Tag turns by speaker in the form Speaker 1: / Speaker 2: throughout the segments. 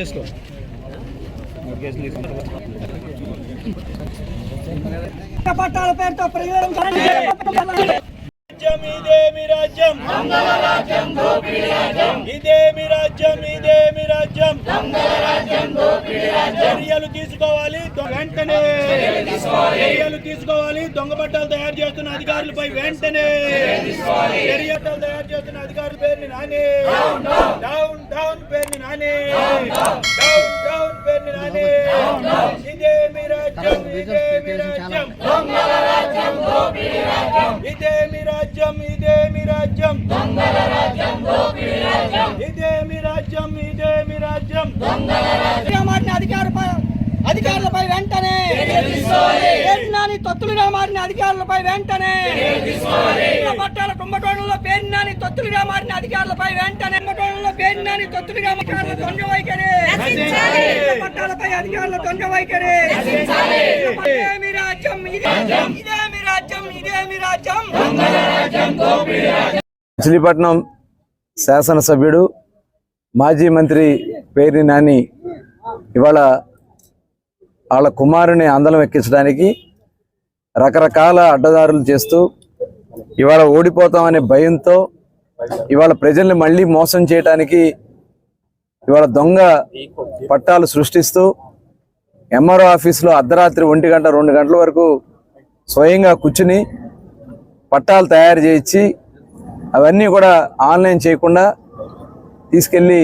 Speaker 1: చేసుకో.
Speaker 2: పట్టాల పేరుతో
Speaker 1: ఇదేమి రాజ్యం. ఇదేమి రాజ్యం రాజ్యం చర్యలు తీసుకోవాలి. వెంటనే చర్యలు తీసుకోవాలి. దొంగబట్టలు తయారు చేస్తున్న అధికారులపై వెంటనే చర్యలు తయారు చేస్తున్న అధికారుల పేరుని నాని. డౌన్ డౌన్ పేరుని నాని. డౌన్ డౌన్ పేరుని నాని. ఇదేమి రాజ్యం ఇదేమి రాజ్యం. ఇదే మీ రాజ్యం ఇదేమి రాజ్యం. ఇదేమి రాజ్యం ఇదే రాజ్యం.
Speaker 2: మారిన అధికారులపై అధికారులపై వెంటనే. పేర్నాని తొత్తులుగా మారిన అధికారులపై వెంటనే. పట్టాల కుంభకోణంలో పేర్నాని తొత్తులుగా మారిన అధికారులపై వెంటనే. కుంభకోణంలో పేర్నాని తొత్తులుగా అధికారుల దొంగ వైఖరి. పట్టాలపై అధికారుల దొంగ వైఖరి. ఇదేమి రాజ్యం ఇదే- ఇదేమి రాజ్యం ఇదేమి రాజ్యం.
Speaker 3: మచిలీపట్నం శాసనసభ్యుడు మాజీ మంత్రి పేరు నాని. ఇవాళ వాళ్ళ కుమారుని అందలం ఎక్కించడానికి రకరకాల అడ్డదారులు చేస్తూ ఇవాళ ఓడిపోతామనే భయంతో ఇవాళ ప్రజల్ని మళ్ళీ మోసం చేయడానికి ఇవాళ దొంగ పట్టాలు సృష్టిస్తూ ఎంఆర్ఓ ఆఫీస్లో అర్ధరాత్రి ఒంటి గంట రెండు గంటల వరకు స్వయంగా కూర్చుని పట్టాలు తయారు చేయించి అవన్నీ కూడా ఆన్లైన్ చేయకుండా తీసుకెళ్ళి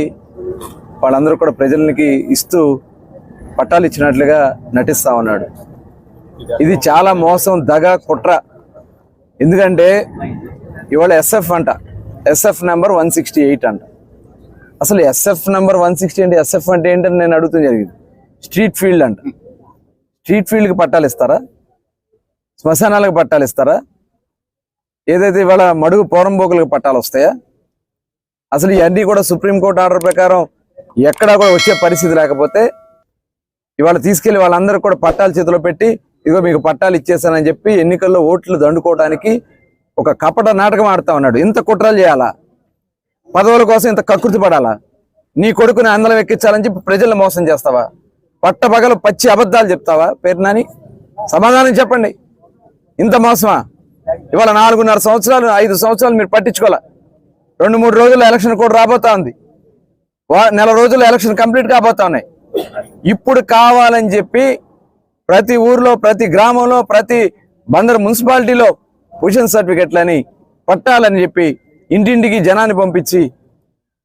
Speaker 3: వాళ్ళందరూ కూడా ప్రజలకి ఇస్తూ పట్టాలు ఇచ్చినట్లుగా నటిస్తా ఉన్నాడు. ఇది చాలా మోసం దగ కుట్ర. ఎందుకంటే ఇవాళ ఎస్ఎఫ్ అంట. S F number one sixty eight అంట. అసలు S F number one sixty అంటే ఎస్ఎఫ్ అంటే ఏంటని నేను అడుగుతుంది జరిగింది. స్ట్రీట్ ఫీల్డ్ అంట. స్ట్రీట్ ఫీల్డ్కి పట్టాలు ఇస్తారా? శ్మశానాలకు పట్టాలు ఇస్తారా? ఏదైతే ఇవాళ మడుగు పౌరంబోకులకు పట్టాలు వస్తాయా? అసలు ఇవన్నీ కూడా సుప్రీంకోర్టు ఆర్డర్ ప్రకారం ఎక్కడా కూడా వచ్చే పరిస్థితి లేకపోతే ఇవాళ తీసుకెళ్ళి వాళ్ళందరూ కూడా పట్టాలు చేతిలో పెట్టి ఇదిగో మీకు పట్టాలు ఇచ్చేసానని చెప్పి ఎన్నికల్లో ఓట్లు దండుకోవడానికి ఒక కపట నాటకం ఆడుతా ఉన్నాడు. ఇంత కుట్రలు చేయాలా? పదవుల కోసం ఇంత కకృతి పడాలా? నీ కొడుకుని అందలం ఎక్కించాలని చెప్పి ప్రజల్ని మోసం చేస్తావా? పట్టపగలు పచ్చి అబద్ధాలు చెప్తావా? పేరు నాని? సమాధానం చెప్పండి. ఇంత మోసమా? ఇవాళ నాలుగున్నర సంవత్సరాలు ఐదు సంవత్సరాలు మీరు పట్టించుకోవాలా? రెండు మూడు రోజుల్లో ఎలక్షన్ కూడా రాబోతా ఉంది. నెల రోజులు ఎలక్షన్ కంప్లీట్ కాబోతా ఉన్నాయి ఇప్పుడు కావాలని చెప్పి ప్రతి ఊర్లో ప్రతి గ్రామంలో ప్రతి బందర్ మున్సిపాలిటీలో పొజిషన్ సర్టిఫికెట్లని పట్టాలని చెప్పి ఇంటింటికి జనాన్ని పంపించి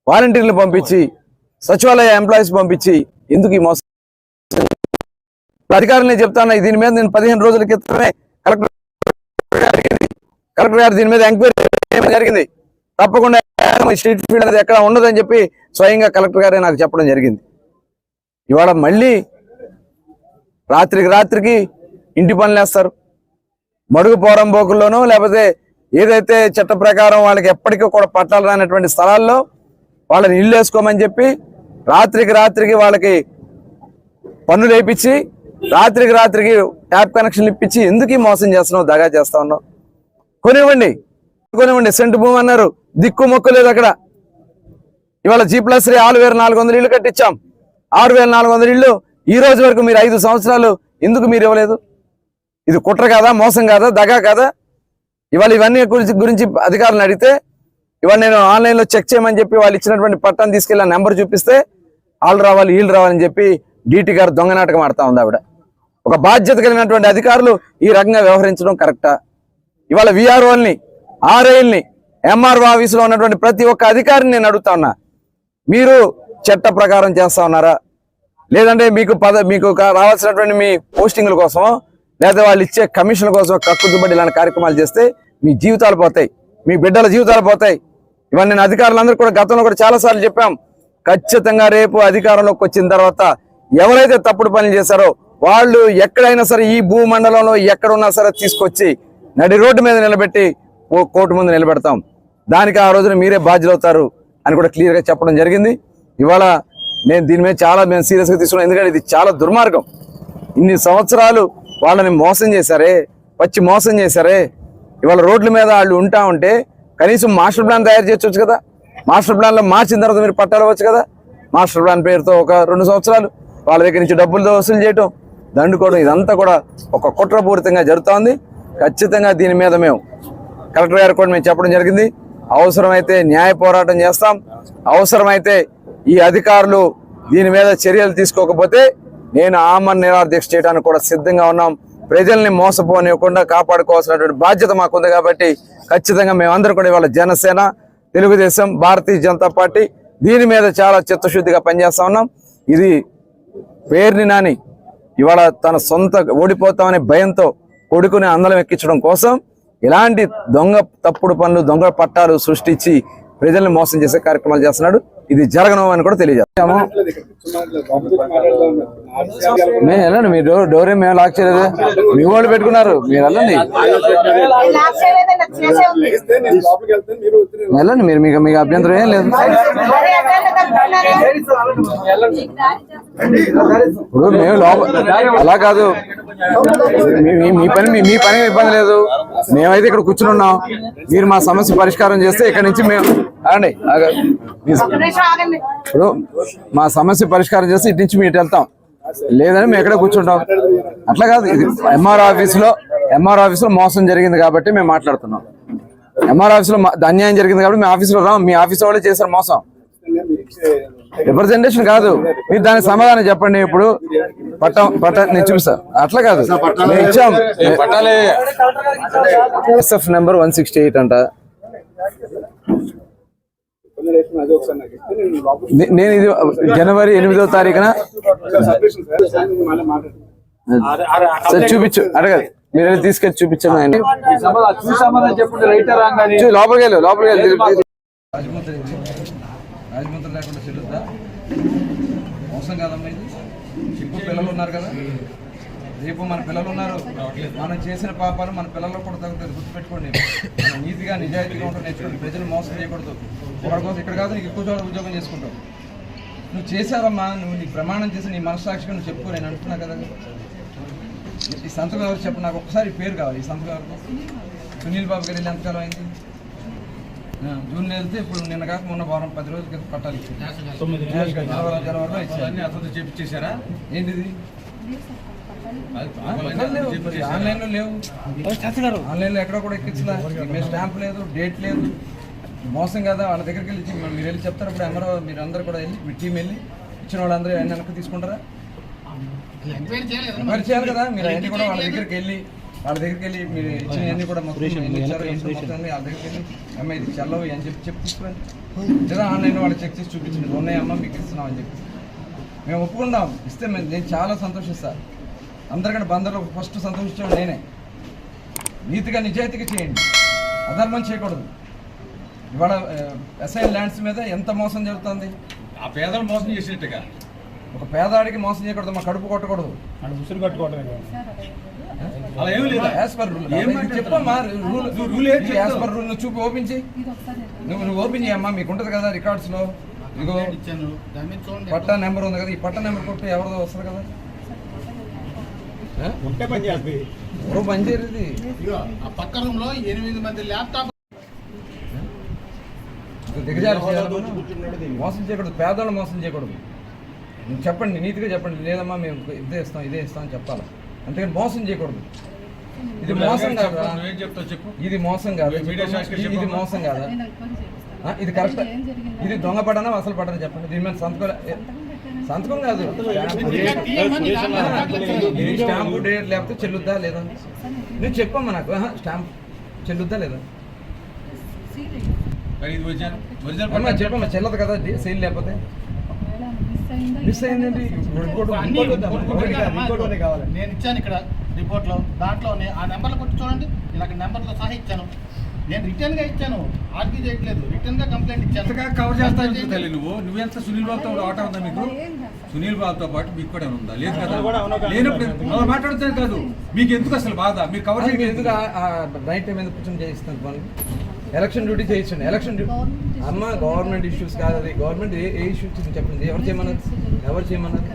Speaker 3: వాలంటీర్లు పంపించి సచివాలయ ఎంప్లాయీస్ పంపించి ఎందుకు ఈ మోసం అధికారులు చెప్తాను దీని మీద నేను పదిహేను రోజుల క్రితమే కలెక్టర్ కలెక్టర్ గారు దీని మీద ఎంక్వైరీ జరిగింది. తప్పకుండా స్ట్రీట్ ఫీల్డ్ అనేది ఎక్కడ ఉండదని చెప్పి స్వయంగా కలెక్టర్ గారే నాకు చెప్పడం జరిగింది. ఇవాళ మళ్ళీ రాత్రికి రాత్రికి ఇంటి పనులు వేస్తారు. మడుగు పోరంబోకుల్లోనూ లేకపోతే ఏదైతే చట్ట ప్రకారం వాళ్ళకి ఎప్పటికీ కూడా పట్టాలు రానటువంటి స్థలాల్లో వాళ్ళని ఇల్లు వేసుకోమని చెప్పి రాత్రికి రాత్రికి వాళ్ళకి పన్నులు వేయించి రాత్రికి రాత్రికి ట్యాప్ కనెక్షన్లు ఇప్పించి ఎందుకు మోసం చేస్తున్నావు దగా చేస్తా ఉన్నావు? కొనివ్వండి. కొనివ్వండి సెంటు భూమి అన్నారు. దిక్కు మొక్కు లేదు అక్కడ. ఇవాళ జీ ప్లస్ త్రీ ఆరు వేల నాలుగు వందల ఇల్లు కట్టించాం. ఆరు వేల నాలుగు వందల ఇల్లు ఈ రోజు వరకు మీరు ఐదు సంవత్సరాలు ఎందుకు మీరు ఇవ్వలేదు? ఇది కుట్ర కాదా? మోసం కాదా? దగా కాదా? ఇవాళ ఇవన్నీ గురించి గురించి అధికారులను అడిగితే ఇవాళ నేను ఆన్లైన్లో చెక్ చేయమని చెప్పి వాళ్ళు ఇచ్చినటువంటి పట్టాన్ని తీసుకెళ్ళి నెంబర్ చూపిస్తే వాళ్ళు రావాలి వీళ్ళు రావాలని చెప్పి డీటీ గారు దొంగ నాటకం ఆడుతా ఉంది ఆవిడ. ఒక బాధ్యత కలిగినటువంటి అధికారులు ఈ రకంగా వ్యవహరించడం కరెక్టా? ఇవాళ విఆర్ఓల్ని ఆర్ఐల్ని ఎంఆర్ఓ ఆఫీసులో ఉన్నటువంటి ప్రతి ఒక్క అధికారిని నేను అడుగుతా ఉన్నా. మీరు చట్ట ప్రకారం చేస్తా ఉన్నారా? లేదంటే మీకు పద మీకు రావాల్సినటువంటి మీ పోస్టింగ్ల కోసం లేదా వాళ్ళు ఇచ్చే కమిషన్ కోసం కక్కుతుబడి ఇలాంటి కార్యక్రమాలు చేస్తే మీ జీవితాలు పోతాయి. మీ బిడ్డల జీవితాలు పోతాయి. ఇవన్నీ నేను అధికారులందరూ కూడా గతంలో కూడా చాలా సార్లు చెప్పాం. ఖచ్చితంగా రేపు అధికారంలోకి వచ్చిన తర్వాత ఎవరైతే తప్పుడు పనులు చేశారో వాళ్ళు ఎక్కడైనా సరే ఈ భూమండలంలో ఎక్కడున్నా సరే తీసుకొచ్చి నడి రోడ్డు మీద నిలబెట్టి కోర్టు ముందు నిలబెడతాం. దానికి ఆ రోజున మీరే బాధ్యులు అవుతారు అని కూడా క్లియర్గా చెప్పడం జరిగింది. ఇవాళ నేను దీని మీద చాలా మేము సీరియస్గా తీసుకున్నాం. ఎందుకంటే ఇది చాలా దుర్మార్గం. ఇన్ని సంవత్సరాలు వాళ్ళని మోసం చేశారే వచ్చి మోసం చేశారే. ఇవాళ రోడ్ల మీద వాళ్ళు ఉంటా ఉంటే కనీసం మాస్టర్ ప్లాన్ తయారు చేయొచ్చు కదా. మాస్టర్ ప్లాన్లో మార్చిన తర్వాత మీరు పట్టాలవచ్చు కదా. మాస్టర్ ప్లాన్ పేరుతో ఒక రెండు సంవత్సరాలు వాళ్ళ దగ్గర నుంచి డబ్బులతో వసూలు చేయటం దండుకోవడం ఇదంతా కూడా ఒక కుట్రపూరితంగా జరుగుతోంది ఖచ్చితంగా దీని మీద మేము కలెక్టర్ గారు కూడా మేము చెప్పడం జరిగింది. అవసరమైతే న్యాయ పోరాటం చేస్తాం. అవసరమైతే ఈ అధికారులు దీని మీద చర్యలు తీసుకోకపోతే నేను ఆమరణ నిరాదీక్ష చేయడానికి కూడా సిద్ధంగా ఉన్నాం. ప్రజల్ని మోసపోనివ్వకుండా కాపాడుకోవాల్సినటువంటి బాధ్యత మాకుంది కాబట్టి ఖచ్చితంగా మేమందరం కూడా ఇవాళ జనసేన తెలుగుదేశం భారతీయ జనతా పార్టీ దీని మీద చాలా చిత్తశుద్ధిగా పనిచేస్తా ఉన్నాం. ఇది పేరుని నాని ఇవాళ తన సొంత ఓడిపోతామనే భయంతో కొడుకుని అందలం ఎక్కించడం కోసం ఇలాంటి దొంగ తప్పుడు పనులు దొంగ పట్టాలు సృష్టించి ప్రజల్ని మోసం చేసే కార్యక్రమాలు చేస్తున్నాడు? ఇది జరగను అని కూడా తెలియజేస్తాము. మేము వెళ్ళండి మీ డోర్ డోర్ ఏం మేము లాక్ చేయలేదు. మీ వాళ్ళు పెట్టుకున్నారు మీరు వెళ్ళండి. వెళ్ళండి మీరు మీకు మీకు అభ్యంతరం ఏం లేదు. ఇప్పుడు మేము లోపల అలా కాదు. మీ- పని మీ- మీ పని ఇబ్బంది లేదు. మేమైతే ఇక్కడ కూర్చుని ఉన్నాం. మీరు మా సమస్య పరిష్కారం చేస్తే ఇక్కడ నుంచి మేము ఆగండి ఇప్పుడు మా సమస్య పరిష్కారం చేస్తే ఇటు నుంచి మీరు వెళ్తాం. లేదని మేము ఎక్కడ కూర్చుంటాం? అట్లా కాదు ఇది ఎంఆర్ ఆఫీసులో ఎంఆర్ ఆఫీసులో మోసం జరిగింది కాబట్టి మేము మాట్లాడుతున్నాం. ఎంఆర్ ఆఫీసులో అన్యాయం జరిగింది కాబట్టి మీ ఆఫీసులో రాం. మీ ఆఫీస్ వాళ్ళే చేశారు మోసం. రిప్రజెంటేషన్ కాదు? మీరు దానికి సమాధానం చెప్పండి ఇప్పుడు. పట్టం పట్ట నేను చూపిస్తా. అట్లా కాదు. ఇచ్చాం. S F number one sixty eight అంట. నేను ఇది జనవరి ఎనిమిదో తారీఖున. సార్ చూపించు అడగదు. మీరు తీసుకెళ్ళి చూపించండి ఆయన. లోపలికి వెళ్ళు లోపలికి వెళ్ళి. రాజమండ్రి లేకుండా చెల్లుద్దా? మోసం కాదమ్మా ఇది. చెప్పు పిల్లలు ఉన్నారు కదా. రేపు మన పిల్లలు ఉన్నారు. మనం చేసిన పాపాలు మన పిల్లలకు కూడా తగ్గుతుంది గుర్తుపెట్టుకోండి. మనం నీతిగా నిజాయితీగా ఉంటాం. నేర్చుకోండి. ప్రజలు మోసం చేయకూడదు. ఒకటి కోసం ఇక్కడ కాదు నీకు ఎక్కువ చోట ఉద్యోగం చేసుకుంటావు. నువ్వు చేసావమ్మా నువ్వు నీ ప్రమాణం చేసి నీ మనస్సాక్షిగా నువ్వు చెప్పుకో నేను అంటున్నా కదా. ఈ సంతకం ఎవరు చెప్పు? నాకు ఒకసారి పేరు కావాలి. ఈ సంతకం ఎవరు సునీల్ బాబు గారు వెళ్ళి ఎంతకాలం అయింది? జూన్ వెళ్తే ఇప్పుడు నిన్న కాక మొన్న వారం పది రోజుల క్రితం పట్టాలి జనవరి జనవరిలో ఇచ్చారు.
Speaker 4: అతను చేపించేశారా?
Speaker 3: ఏంటిది. ఆన్లైన్లో లేవు. ఆన్లైన్లో ఎక్కడ కూడా ఎక్కించలా. మీ స్టాంప్ లేదు డేట్ లేదు. మోసం కదా? వాళ్ళ దగ్గరికి వెళ్ళి మీరు వెళ్ళి చెప్తారు. ఇప్పుడు ఎవరో మీరు అందరు కూడా వెళ్ళి మీ టీం వెళ్ళి ఇచ్చిన వాళ్ళందరూ అన్ని వెనక్కి తీసుకుంటారా? మరి చేయాలి కదా. మీరు అన్ని కూడా వాళ్ళ దగ్గరికి వెళ్ళి వాళ్ళ దగ్గరికి వెళ్ళి మీరు ఇచ్చిన అన్ని కూడా మొత్తం ఎన్ని ఇచ్చారో ఏంటో మొత్తం అన్ని వాళ్ళ దగ్గరికి వెళ్ళి అమ్మ ఇది చల్లవు అని చెప్పి చెప్పి తీసుకురండి. లేదా ఆన్లైన్ వాళ్ళు చెక్ చేసి చూపించండి. ఉన్నాయమ్మా మీకు ఇస్తున్నాం అని చెప్పి. మేము ఒప్పుకుందాం ఇస్తే మేము నేను చాలా సంతోషిస్తా. అందరికంటే బందర్లో ఫస్ట్ సంతోషించడం నేనే. నీతిగా నిజాయితీగా చేయండి. అధర్మం చేయకూడదు. ఇవాళ ఎస్ఐన్ ల్యాండ్స్ మీద ఎంత మోసం జరుగుతుంది?
Speaker 4: ఆ పేదలు మోసం చేసినట్టుగా.
Speaker 3: ఒక పేదాడికి మోసం చేయకూడదు మా కడుపు కొట్టకూడదు. రూల్
Speaker 4: నువ్వు
Speaker 3: చూపి ఓపెన్ చేయి. నువ్వు నువ్వు ఓపెన్ చేయమ్మా మీకు ఉంటుంది కదా రికార్డ్స్లో. ఇదిగో పట్టా నెంబర్ ఉంది కదా ఈ పట్టా నెంబర్ కొట్టి ఎవరిదో వస్తుంది కదా.
Speaker 1: ఉంటే పని చేయాలి.
Speaker 3: ఎవరో పని
Speaker 4: ఆ పక్క రూమ్లో ఎనిమిది మంది ల్యాప్టాప్
Speaker 3: దిగజారి. మోసం చేయకూడదు పేదవాళ్ళు మోసం చేయకూడదు. చెప్పండి నీతిగా చెప్పండి. లేదమ్మా మేము ఇదే ఇస్తాం ఇదే ఇస్తాం అని చెప్పాలి? అంతేగాని మోసం చేయకూడదు. ఇది మోసం కాదా?
Speaker 4: నువ్వేం చెప్తావు చెప్పు.
Speaker 3: ఇది మోసం కాదా? ఇది-. మోసం కాదా? ఇది కరెక్ట్. ఇది దొంగ పడనా అసలు పడనా చెప్పండి. దీని మీద సంతకం సంతకం కాదు. ఇది స్టాంపు డేట్ లేకపోతే చెల్లుద్దా లేదా? నువ్వు చెప్పమ్మా నాకు. స్టాంప్ చెల్లుద్దా లేదా? చెప్పమ్మా చెల్లదు కదా సేల్ లేకపోతే మిస్ అయిందండి ఇప్పుడు ఇంకోటి
Speaker 4: అన్ని
Speaker 3: ఇంకోటి వద్దా?
Speaker 4: ఇంకోటి కాదు,
Speaker 1: ఇంకోటి కావాలి.
Speaker 4: నేను ఇచ్చాను ఇక్కడ రిపోర్ట్లో దాంట్లోనే ఆ నెంబర్లు కొట్టి చూడండి. నేను అక్కడ నెంబర్తో సహా ఇచ్చాను. నేను రిటర్న్గా ఇచ్చాను. ఆర్గ్యూ చేయట్లేదు. రిటర్న్గా కంప్లైంట్ ఇచ్చాను.
Speaker 5: కవర్ చేస్తాను తల్లి నువ్వు నువ్వెంత సునీల్ బాబుతో ఆట ఉందా మీకు? సునీల్ బాబుతో పాటు మీకు కూడా ఉందా? లేదు కదా. లేనప్పుడు అలా మాట్లాడుతాను కాదు. మీకు ఎందుకు అసలు బాధ? మీరు కవర్ చేయలేదు
Speaker 3: ఎందుకు నైట్ టైం ఎందుకు కూర్చొని చేయిస్తుంది పనులు ఎలక్షన్ డ్యూటీ చేయించండి. ఎలక్షన్ డ్యూటీ అమ్మ గవర్నమెంట్ ఇష్యూస్ కాదు అది. గవర్నమెంట్ ఏ ఏ ఇష్యూస్ చెప్పండి. ఎవరు చేయమన్నారు ఎవరు చేయమన్నారు?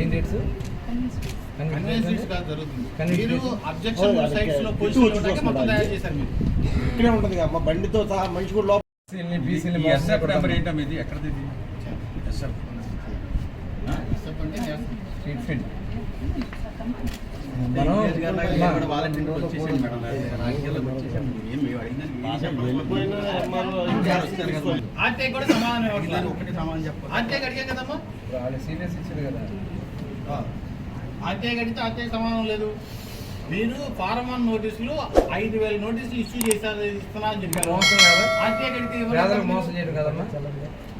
Speaker 3: ఏం డేట్స్
Speaker 4: కన్వీన్స్ స్వీట్స్ కాదు జరుగుతుంది.
Speaker 3: Convenience
Speaker 4: మీరు
Speaker 3: streets.
Speaker 4: అబ్జెక్షన్ సైట్స్లో పొజిషన్ మొత్తం తయారు చేశారు మీరు.
Speaker 1: ఇక్కడే ఉంటుంది అమ్మ బండితో సహా మనిషి కూడా లోపల
Speaker 5: ఈ ఎస్ఎఫ్ నెంబర్ ఏంటమ్మా ఇది ఎక్కడది? ఇది ఎస్ఎఫ్.
Speaker 4: ఆర్టీఐ కూడా సమాధానం ఇవ్వట్లేదు. ఆర్టీఐ అడిగాం కదమ్మా?
Speaker 6: సీరియస్ ఇచ్చారు కదా.
Speaker 4: ఆర్టీఐ అడిగితే ఆర్టీఐ సమాధానం లేదు. మీరు ఫారం వన్ నోటీసులు ఐదు వేల నోటీసులు ఇష్యూ చేశారు ఇస్తున్నా అని చెప్పారు.
Speaker 3: మోసం కదా పేదలకు. మోసం చేయడం కదమ్మా.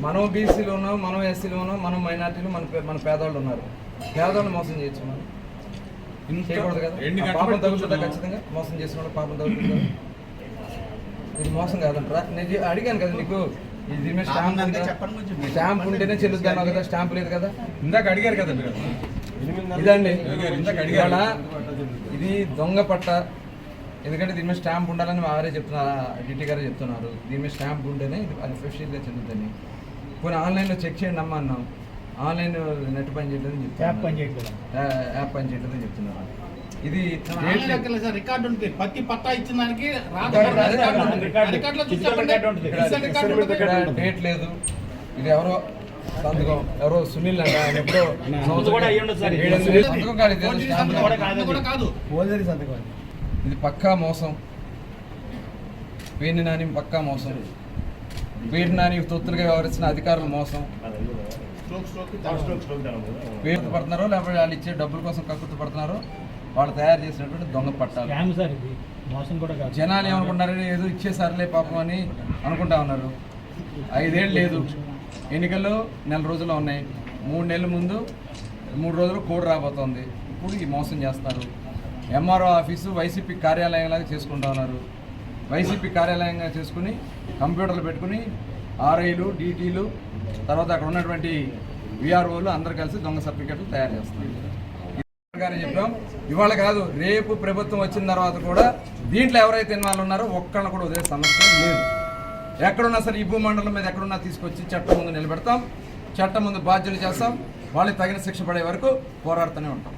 Speaker 3: మనం బీసీలు ఉన్నాం మనం ఎస్సీలు ఉన్నాం మనం మైనార్టీలు మన మన పేదవాళ్ళు ఉన్నారు. పేదవాళ్ళు మోసం చేయొచ్చు మనం. చేయకూడదు కదా. పాపం తగ్గుతుందా? ఖచ్చితంగా? మోసం చేసిన పాపం తగ్గుతుంది ఇది మోసం కాదంటారా? నేను అడిగాను కదా నీకు. ఇది స్టాంప్? స్టాంప్ ఉంటేనే చెల్లుద్ది అన్నావు కదా స్టాంప్ లేదు కదా?
Speaker 5: ఇందాక అడిగారు కదా మీరు.
Speaker 3: ఇదండి. ఇవాళ ఇది దొంగ పట్ట ఎందుకంటే దీని మీద స్టాంప్ ఉండాలని వారే చెప్తున్నారు డిటి గారే చెప్తున్నారు దీని మీద స్టాంప్ ఉంటేనే ఇది అది ఫ్రెష్గా చెందుతుంది పోనీ ఆన్లైన్లో చెక్ చేయండి అమ్మా అన్నాం ఆన్లైన్ నెట్ పని చేయలేదని చెప్తున్నారు
Speaker 7: యాప్ పని చేయట్లేదా?
Speaker 3: యా- యాప్ పని చేయలేదని చెప్తున్నారు ఇది
Speaker 4: రికార్డు ఉంటుంది ప్రతి పట్టా ఇచ్చిన దానికి
Speaker 3: డేట్ లేదు ఇది ఎవరో సంతకం. ఎవరో సునీల్ అంట ఆయన ఎప్పుడో సంతకం కాదు,
Speaker 4: కాదు
Speaker 3: ఇది పక్కా మోసం. పేర్ని నాని పక్కా మోసం. పేరు నాని తొత్తులుగా వ్యవహరిస్తున్న అధికారుల మోసం.
Speaker 4: స్ట్రోక్ స్ట్రోక్
Speaker 7: స్ట్రోక్ స్ట్రోక్ ధర ఉంది.
Speaker 3: పేరు పడుతున్నారో లేకపోతే వాళ్ళు ఇచ్చే డబ్బుల కోసం కక్కుర్తి పడుతున్నారో వాళ్ళు తయారు చేసినటువంటి దొంగ పట్టాలు.
Speaker 7: స్కామ్ సార్ ఇది. మోసం కూడా కాదు.
Speaker 3: జనాలు ఏమనుకుంటారంటే ఏదో ఇచ్చేసారులే పాపం అని అనుకుంటా ఉన్నారు. ఐదేళ్ళు లేదు. ఎన్నికలు నెల రోజులు ఉన్నాయి. మూడు నెలల ముందు మూడు రోజులు కోడ్ రాబోతోంది. ఇప్పుడు ఈ మోసం చేస్తారు. ఎంఆర్ఓ ఆఫీసు వైసీపీ కార్యాలయంలాగా చేసుకుంటా ఉన్నారు. వైసీపీ కార్యాలయంగా చేసుకుని కంప్యూటర్లు పెట్టుకుని ఆర్ఐలు డీటీలు తర్వాత అక్కడ ఉన్నటువంటి విఆర్ఓలు అందరు కలిసి దొంగ సర్టిఫికెట్లు తయారు చేస్తున్నారు. గారు చెప్పాం. ఇవాళ కాదు రేపు ప్రభుత్వం వచ్చిన తర్వాత కూడా దీంట్లో ఎవరైతే ఇన్వాల్వ్ ఉన్నారో ఒక్కళ్ళని కూడా వదిలే సమస్య లేదు. ఎక్కడున్నా సరే ఈ భూమండలం మీద ఎక్కడున్నా తీసుకొచ్చి చట్టం ముందు నిలబెడతాం. చట్టం ముందు బాధ్యతలు చేస్తాం. వాళ్ళకి తగిన శిక్ష పడే వరకు పోరాడుతూనే ఉంటాం.